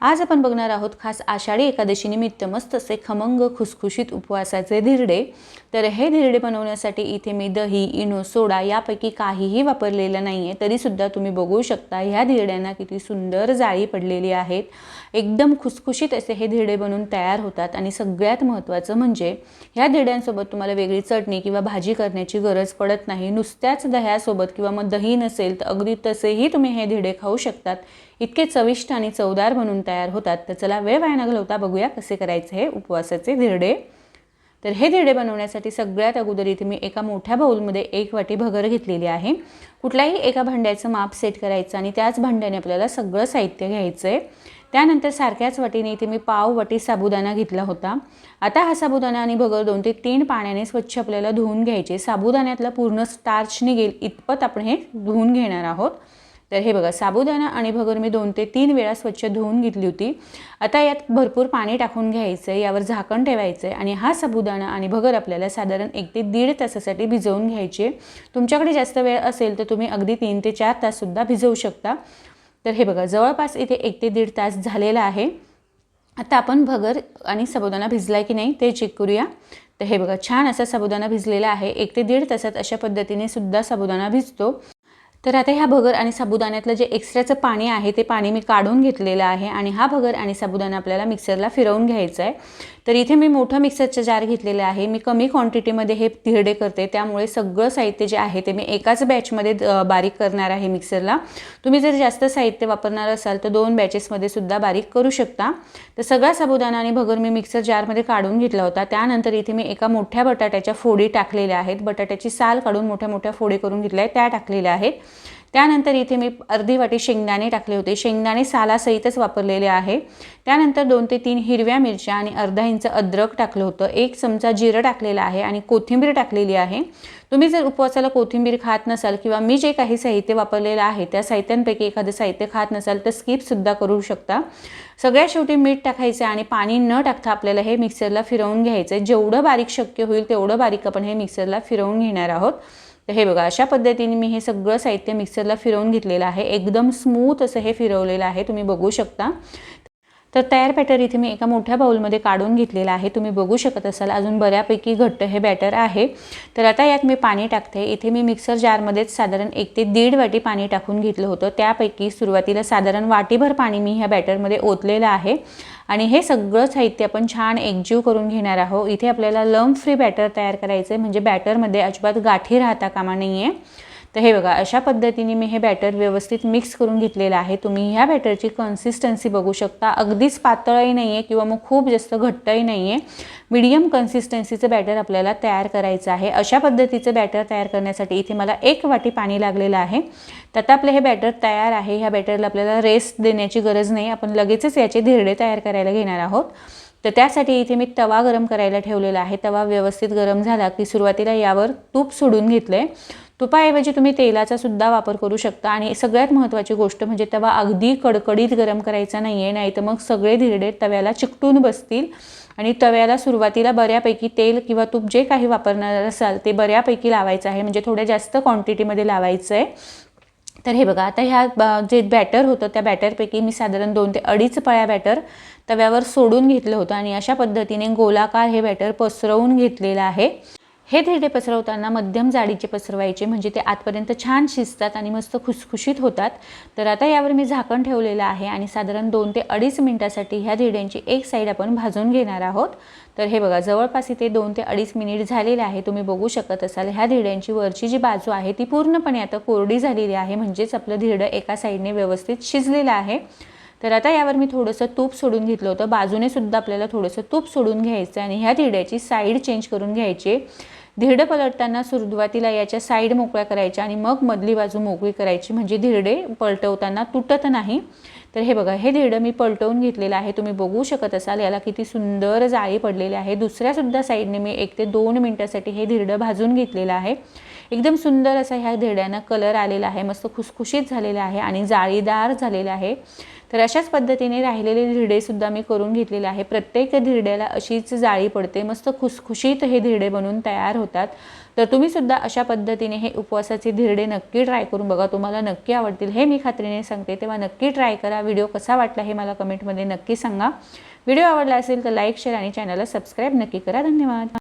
आज आपण बघणार आहोत खास आषाढी एकादशीनिमित्त मस्त असे खमंग खुसखुशीत उपवासाचे धिरडे. तर हे धिरडे बनवण्यासाठी इथे मी दही इनो सोडा यापैकी काहीही वापरलेलं नाही आहे तरीसुद्धा तुम्ही बघू शकता ह्या धिरड्यांना किती सुंदर जाळी पडलेली आहेत. एकदम खुसखुशीत असे हे धिरडे बनवून तयार होतात. आणि सगळ्यात महत्त्वाचं म्हणजे ह्या धिरड्यांसोबत तुम्हाला वेगळी चटणी किंवा भाजी करण्याची गरज पडत नाही. नुसत्याच दह्यासोबत किंवा मग दही नसेल तर अगदी तसेही तुम्ही हे धिरडे खाऊ शकतात. इतके चविष्ट आणि चवदार बनून तयार होतात. तर चला वेळ वाया न घालवता बघूया कसे करायचे हे उपवासाचे धिरडे. तर हे धिरडे बनवण्यासाठी सगळ्यात अगोदर इथे मी एका मोठ्या बाऊलमध्ये एक वाटी भगर घेतलेली आहे. कुठल्याही एका भांड्याचं माप सेट करायचं आणि त्याच भांड्याने आपल्याला सगळं साहित्य घ्यायचं आहे त्यानंतर सारख्याच वाटीने इथे मी पाव वाटी साबुदाणा घेतला होता. आता हा साबुदाणा आणि भगर दोन ते तीन पाण्याने स्वच्छ आपल्याला धुवून घ्यायचे. साबुदाण्यातला पूर्ण स्टार्च निघेल इतपत आपण हे धुवून घेणार आहोत. तर हे बघा साबुदाणा आणि भगर मी दोन ते तीन वेळा स्वच्छ धुवून घेतली होती. आता यात भरपूर पाणी टाकून घ्यायचं आहे यावर झाकण ठेवायचं आहे आणि हा साबुदाणा आणि भगर आपल्याला साधारण एक ते दीड तासासाठी भिजवून घ्यायचे. तुमच्याकडे जास्त वेळ असेल तर तुम्ही अगदी तीन ते चार ताससुद्धा भिजवू शकता. तर हे बघा जवळपास इथे एक ते दीड तास झालेला आहे. आता आपण भगर आणि साबुदाणा भिजला की नाही ते चेक करूया. तर हे बघा छान असा साबुदाणा भिजलेला आहे. एक ते दीड तासात अशा पद्धतीने सुद्धा साबुदाणा भिजतो. तर आता ह्या भगर आणि साबुदाण्यातलं जे एक्स्ट्राचं पाणी आहे ते पाणी मी काढून घेतलेलं आहे आणि हा भगर आणि साबुदाणा आपल्याला मिक्सरला फिरवून घ्यायचा आहे. तर इथे मी मोठं मिक्सरचं जार घेतलेलं आहे. मी कमी क्वांटिटीमध्ये हे धिरडे करते. त्यामुळे सगळं साहित्य जे आहे ते मी एकाच बॅचमध्ये बारीक करणार आहे मिक्सरला तुम्ही जर जास्त साहित्य वापरणार असाल तर दोन बॅचेसमध्ये सुद्धा बारीक करू शकता. तर सगळा साबुदाणा आणि भगर मी मिक्सर जारमध्ये काढून घेतला होता. त्यानंतर इथे मी एका मोठ्या बटाट्याच्या फोडी टाकलेल्या आहेत. बटाट्याची साल काढून मोठ्या मोठ्या फोडी करून घेतल्या आहेत. त्या टाकलेल्या आहेत. त्यानंतर इथे मी अर्धी वाटी शेंगदाणे टाकले होते. शेंगदाणे सालासहितच वापरलेले आहे. त्यानंतर दोन ते तीन हिरव्या मिरच्या आणि अर्धा इंच अद्रक टाकलं होतं. एक चमचा जिरं टाकलेला आहे आणि कोथिंबीर टाकलेली आहे. तुम्ही जर उपवासाला कोथिंबीर खात नसाल किंवा मी जे काही साहित्य वापरलेलं आहे त्या साहित्यांपैकी एखादं साहित्य खात नसाल तर स्किपसुद्धा करू शकता. सगळ्यात शेवटी मीठ टाकायचं आणि पाणी न टाकता आपल्याला हे मिक्सरला फिरवून घ्यायचं आहे जेवढं बारीक शक्य होईल तेवढं बारीक आपण हे मिक्सरला फिरवून घेणार आहोत. तर हे बघा अशा पद्धतीने मी हे सगळं साहित्य मिक्सरला फिरवून घेतलेलं आहे. एकदम स्मूथ असं हे फिरवलेलं आहे. तुम्ही बघू शकता. तर तयार बॅटर इथे मी एका मोठ्या बाऊलमध्ये काढून घेतलेला आहे. तुम्ही बघू शकत असाल अजून बऱ्यापैकी घट्ट हे बॅटर आहे. तर आता यात मी पाणी टाकते. इथे मी मिक्सर जारमध्येच साधारण एक ते दीड वाटी पाणी टाकून घेतलं होतं. त्यापैकी सुरुवातीला साधारण वाटीभर पाणी मी ह्या बॅटरमध्ये ओतलेलं आहे. आणि हे सगळं साहित्य आपण छान एकजीव करून घेणार आहोत. इथे आपल्याला लम फ्री बॅटर तयार करायचं आहे म्हणजे बॅटरमध्ये अजिबात गाठी राहता कामा नाही आहे तर हे बघा अशा पद्धतीने मी हे बॅटर व्यवस्थित मिक्स करून घेतलेलं आहे. तुम्ही ह्या बॅटरची कन्सिस्टन्सी बघू शकता. अगदीच पातळही नाही आहे किंवा मग खूप जास्त घट्टही नाही आहे मिडियम कन्सिस्टन्सीचं बॅटर आपल्याला तयार करायचं आहे. अशा पद्धतीचं बॅटर तयार करण्यासाठी इथे मला एक वाटी पाणी लागलेलं आहे. तर आता आपलं हे बॅटर तयार आहे. ह्या बॅटरला आपल्याला रेस्ट देण्याची गरज नाही. आपण लगेचच याचे धिरडे तयार करायला घेणार आहोत. तर त्यासाठी इथे मी तवा गरम करायला ठेवलेला आहे. तवा व्यवस्थित गरम झाला की सुरुवातीला यावर तूप सोडून घेतलं आहे तुपाऐवजी तुम्ही तेलाचा सुद्धा वापर करू शकता. आणि सगळ्यात महत्त्वाची गोष्ट म्हणजे तवा अगदी कडकडीत गरम करायचा नाही आहे नाही तर मग सगळे धिरडे तव्याला चिकटून बसतील. आणि तव्याला सुरुवातीला बऱ्यापैकी तेल किंवा तूप जे काही वापरणार असाल ते बऱ्यापैकी लावायचं आहे. म्हणजे थोड्या जास्त क्वांटिटीमध्ये लावायचं आहे तर हे बघा आता ह्या जे बॅटर होतं त्या बॅटरपैकी मी साधारण दोन ते अडीच पळ्या बॅटर तव्यावर सोडून घेतलं होतं. आणि अशा पद्धतीने गोलाकार हे बॅटर पसरवून घेतलेलं आहे. हे धिरडे पसरवताना मध्यम जाडीचे पसरवायचे म्हणजे ते आतपर्यंत छान शिजतात आणि मस्त खुसखुशीत होतात. तर आता यावर मी झाकण ठेवलेलं आहे आणि साधारण दोन ते अडीच मिनिटासाठी ह्या धिरड्यांची एक साईड आपण भाजून घेणार आहोत. तर हे बघा जवळपास इथे दोन ते अडीच मिनिट झालेले आहे. तुम्ही बघू शकत असाल ह्या धिरड्यांची वरची जी बाजू आहे ती पूर्णपणे आता कोरडी झालेली आहे म्हणजेच आपलं धिरडं एका साईडने व्यवस्थित शिजलेलं आहे. तर आता यावर मी थोडंसं तूप सोडून घेतलं होतं. बाजूने सुद्धा आपल्याला थोडंसं तूप सोडून घ्यायचं आणि ह्या धिरड्याची साईड चेंज करून घ्यायची धिरडं पलटताना सुरुवातीला याच्या साईड मोकळ्या करायच्या आणि मग मधली बाजू मोकळी करायची. म्हणजे धिरडे पलटवताना तुटत नाही. तर हे बघा हे धिरडं मी पलटवून घेतलेलं आहे. तुम्ही बघू शकत असाल याला किती सुंदर जाळी पडलेली आहे. दुसऱ्यासुद्धा साईडने मी एक ते दोन मिनटासाठी हे धिरडं भाजून घेतलेलं आहे. एकदम सुंदर असा ह्या धिरड्यानं कलर आलेला आहे. मस्त खुसखुशीत झालेला आहे आणि जाळीदार झालेला आहे. तर अशाच पद्धतीने राहिलेले धिरडेसुद्धा मी करून घेतलेले आहे. प्रत्येक धिरड्याला अशीच जाळी पडते. मस्त खुसखुशीत हे धिरडे बनून तयार होतात. तर तुम्हीसुद्धा अशा पद्धतीने हे उपवासाचे धिरडे नक्की ट्राय करून बघा. तुम्हाला नक्की आवडतील. हे मी खात्रीने सांगते. तेव्हा नक्की ट्राय करा. व्हिडिओ कसा वाटला हे मला कमेंटमध्ये नक्की सांगा. व्हिडिओ आवडला असेल तर लाईक शेअर आणि चॅनलला सबस्क्राईब नक्की करा. धन्यवाद.